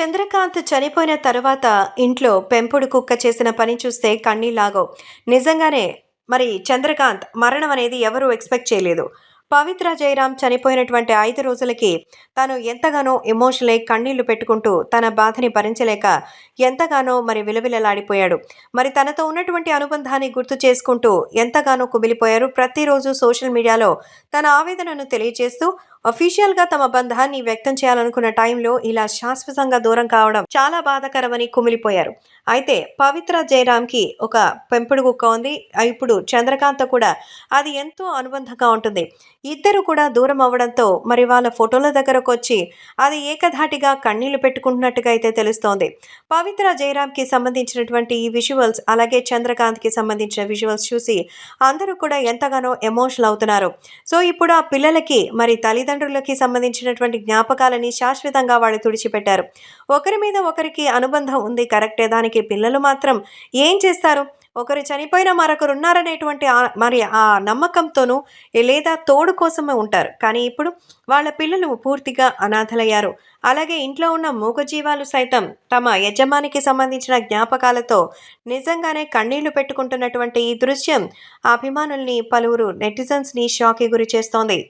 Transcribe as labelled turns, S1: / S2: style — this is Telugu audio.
S1: చంద్రకాంత్ చనిపోయిన తర్వాత ఇంట్లో పెంపుడు కుక్క చేసిన పని చూస్తే కన్నీలాగో నిజంగానే మరి చంద్రకాంత్ మరణం అనేది ఎవరూ ఎక్స్పెక్ట్ చేయలేదు. పవిత్ర జయరాం చనిపోయినటువంటి ఐదు రోజులకి తను ఎంతగానో ఎమోషనల్ అయి కన్నీళ్ళు పెట్టుకుంటూ తన బాధని భరించలేక ఎంతగానో మరి విలవిలలాడిపోయాడు. మరి తనతో ఉన్నటువంటి అనుబంధాన్ని గుర్తు చేసుకుంటూ ఎంతగానో కుమిలిపోయారు. ప్రతిరోజు సోషల్ మీడియాలో తన ఆవేదనను తెలియజేస్తూ అఫీషియల్గా తమ బంధాన్ని వ్యక్తం చేయాలనుకున్న టైంలో ఇలా శాశ్వతంగా దూరం కావడం చాలా బాధాకరమని కుమిలిపోయారు. అయితే పవిత్ర జయరామ్కి ఒక పెంపుడు కుక్క ఉంది. ఇప్పుడు చంద్రకాంత్ కూడా అది ఎంతో అనుబంధంగా ఉంటుంది. ఇద్దరు కూడా దూరం అవ్వడంతో మరి వాళ్ళ ఫోటోల దగ్గరకు వచ్చి అది ఏకధాటిగా కన్నీళ్ళు పెట్టుకుంటున్నట్టుగా అయితే తెలుస్తోంది. పవిత్ర జయరామ్కి సంబంధించినటువంటి ఈ విజువల్స్ అలాగే చంద్రకాంత్కి సంబంధించిన విజువల్స్ చూసి అందరూ కూడా ఎంతగానో ఎమోషనల్ అవుతున్నారు. సో ఇప్పుడు ఆ పిల్లలకి మరి తల్లిదండ్రులకి సంబంధించినటువంటి జ్ఞాపకాలని శాశ్వతంగా వాళ్ళు తుడిచిపెట్టారు. ఒకరి మీద ఒకరికి అనుబంధం ఉంది కరెక్టే. దానికి పిల్లలు మాత్రం ఏం చేస్తారు? ఒకరు చనిపోయిన మరొకరు ఉన్నారనేటువంటి మరి ఆ నమ్మకంతోనూ లేదా తోడు కోసమే ఉంటారు. కానీ ఇప్పుడు వాళ్ళ పిల్లలు పూర్తిగా అనాథలయ్యారు. అలాగే ఇంట్లో ఉన్న మూగజీవాలు సైతం తమ యజమానికి సంబంధించిన జ్ఞాపకాలతో నిజంగానే కన్నీళ్ళు పెట్టుకుంటున్నటువంటి ఈ దృశ్యం అభిమానుల్ని పలువురు నెటిజన్స్ని షాక్కి గురి చేస్తోంది.